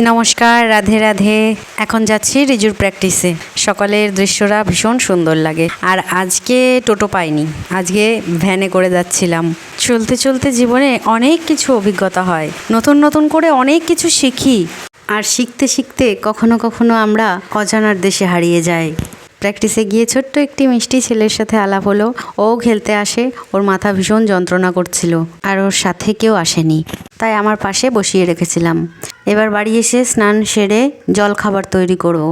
নমস্কার, রাধে রাধে। এখন যাচ্ছি রিজুর প্র্যাকটিসে সকালের দৃশ্যটা ভীষণ সুন্দর লাগে। আর আজকে টোটো পাইনি। আজকে ভ্যানে করে যাচ্ছিলাম। চলতে চলতে জীবনে অনেক কিছু অভিজ্ঞতা হয়। নতুন নতুন করে অনেক কিছু শিখি। আর শিখতে শিখতে কখনো কখনো আমরা অজানার দেশে হারিয়ে যাই। প্র্যাকটিসে গিয়ে ছোট্ট একটি মিষ্টি ছেলের সাথে আলাপ হলো। ও খেলতে আসে, ওর মাথা ভীষণ যন্ত্রণা করছিল আর ওর সাথে কেউ আসেনি। তাই আমার পাশে বসিয়ে রেখেছিলাম। এবার বাড়ি এসে স্নান সেরে জল খাবার তৈরি করব।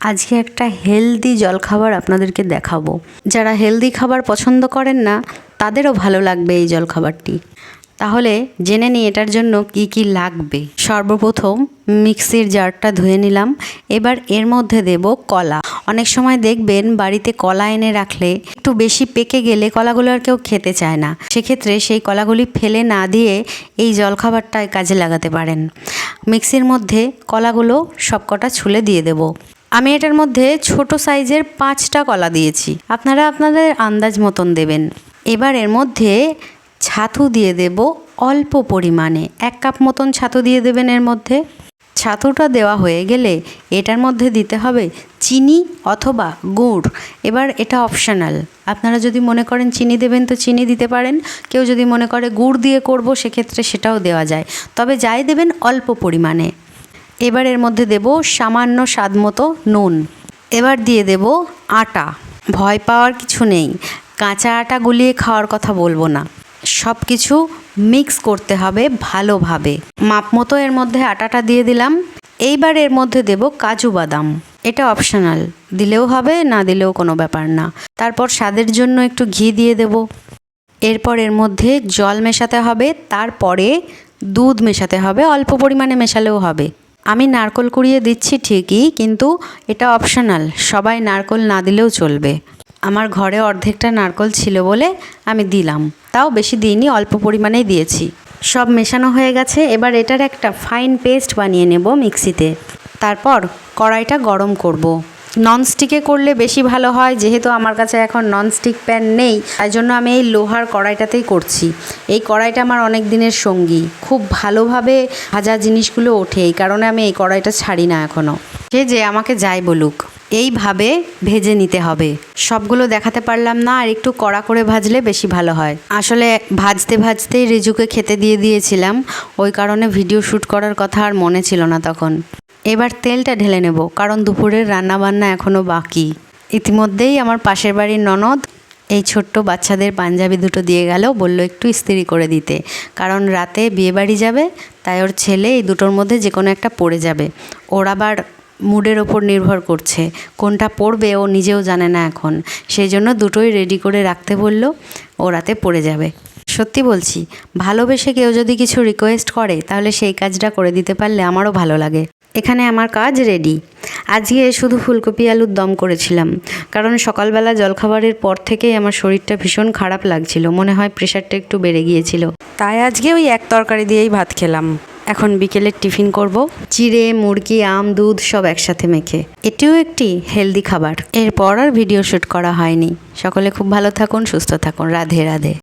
আজকে একটা হেলদি জলখাবার আপনাদেরকে দেখাবো। যারা হেলদি খাবার পছন্দ করেন না, তাদেরও ভালো লাগবে এই জলখাবারটি। তাহলে জেনে নিই এটার জন্য কি কি লাগবে। সর্বপ্রথম মিক্সির জারটা ধুয়ে নিলাম, এবার এর মধ্যে দেব কলা। অনেক সময় দেখবেন বাড়িতে কলা এনে রাখলে একটু বেশি পেকে গেলে কলাগুলো আর কেউ খেতে চায় না। সেক্ষেত্রে সেই কলাগুলি ফেলে না দিয়ে এই জলখাবারটা কাজে লাগাতে পারেন। মিক্সির মধ্যে কলাগুলো সবকটা ছুলে দিয়ে দেব। আমি এটার মধ্যে ছোট সাইজের পাঁচটা কলা দিয়েছি। আপনারা আপনাদের আন্দাজ মতন দেবেন। এবার এর মধ্যে ছাতু দিয়ে দেব অল্প পরিমাণে। এক কাপ মতন ছাতু দিয়ে দেবেন এর মধ্যে। ছাতুটা দেওয়া হয়ে গেলে এটার মধ্যে দিতে হবে চিনি অথবা গুড়। এবার এটা অপশনাল আপনারা যদি মনে করেন চিনি দেবেন তো চিনি দিতে পারেন। কেউ যদি মনে করে গুড় দিয়ে করব সেক্ষেত্রে সেটাও দেওয়া যায়। তবে যাই দেবেন অল্প পরিমাণে। এবার এর মধ্যে দেব সামান্য স্বাদ মতো নুন। এবার দিয়ে দেব আটা। ভয় পাওয়ার কিছু নেই। কাঁচা আটা গুলিয়ে খাওয়ার কথা বলব না। সব কিছু মিক্স করতে হবে ভালোভাবে। মাপ মতো এর মধ্যে আটাটা দিয়ে দিলাম। এইবার এর মধ্যে দেব কাজু বাদাম। এটা অপশনাল দিলেও হবে, না দিলেও কোনো ব্যাপার না। তারপর স্বাদের জন্য একটু ঘি দিয়ে দেব। এরপর এর মধ্যে জল মেশাতে হবে। তারপরে দুধ মেশাতে হবে। অল্প পরিমাণে মেশালেও হবে। আমি নারকল কুড়িয়ে দিচ্ছি ঠিকই, কিন্তু এটা অপশনাল সবাই নারকল না দিলেও চলবে। আমার ঘরে অর্ধেকটা নারকল ছিল বলে আমি দিলাম। তাও বেশি দিইনি, অল্প পরিমাণেই দিয়েছি। সব মেশানো হয়ে গেছে, এবার এটার একটা ফাইন পেস্ট বানিয়ে নেব মিক্সিতে। তারপর কড়াইটা গরম করব। ননস্টিকে করলে বেশি ভালো হয়, যেহেতু আমার কাছে এখন ননস্টিক প্যান নেই, তাই জন্য আমি এই লোহার কড়াইটাতেই করছি। এই কড়াইটা আমার অনেক দিনের সঙ্গী। খুব ভালোভাবে ভাজা জিনিসগুলো ওঠে, এই কারণে আমি এই কড়াইটা ছাড়ি না এখনও সে যে আমাকে যাই বলুক। এইভাবে ভেজে নিতে হবে। সবগুলো দেখাতে পারলাম না, আর একটু কড়া করে ভাজলে বেশি ভালো হয়। আসলে ভাজতে ভাজতেই রিজুকে খেতে দিয়ে দিয়েছিলাম, ওই কারণে ভিডিও শ্যুট করার কথা আর মনে ছিল না তখন। এবার তেলটা ঢেলে নেব, কারণ দুপুরের রান্নাবান্না এখনও বাকি। ইতিমধ্যেই আমার পাশের বাড়ির ননদ এই ছোট্ট বাচ্চাদের পাঞ্জাবি দুটো দিয়ে গেল, বলল একটু ইস্ত্রি করে দিতে। কারণ রাতে বিয়েবাড়ি যাবে, তাই ওর ছেলে এই দুটোর মধ্যে যে কোনো একটা পড়ে যাবে। ওর আবার মুডের ওপর নির্ভর করছে। কোনটা পড়বে ও নিজেও জানে না এখন। সেই জন্য দুটোই রেডি করে রাখতে বলল, ও রাতে পড়ে যাবে। সত্যি বলছি, ভালোবেসে কেউ যদি কিছু রিকোয়েস্ট করে, তাহলে সেই কাজটা করে দিতে পারলে আমারও ভালো লাগে। এখানে আমার কাজ রেডি আজকে শুধু ফুলকপি আলুর দম করেছিলাম। কারণ সকালবেলা জলখাবারের পর থেকেই আমার শরীরটা ভীষণ খারাপ লাগছিল। মনে হয় প্রেশারটা একটু বেড়ে গিয়েছিল। তাই আজকে ওই এক তরকারি দিয়েই ভাত খেলাম। এখন বিকেলের টিফিন করব। চিড়ে, মুরগি, আম, দুধ সব একসাথে মেখে। এটিও একটি হেলদি খাবার। এরপর আর ভিডিও শ্যুট করা হয়নি। সকলে খুব ভালো থাকুন, সুস্থ থাকুন। রাধে রাধে।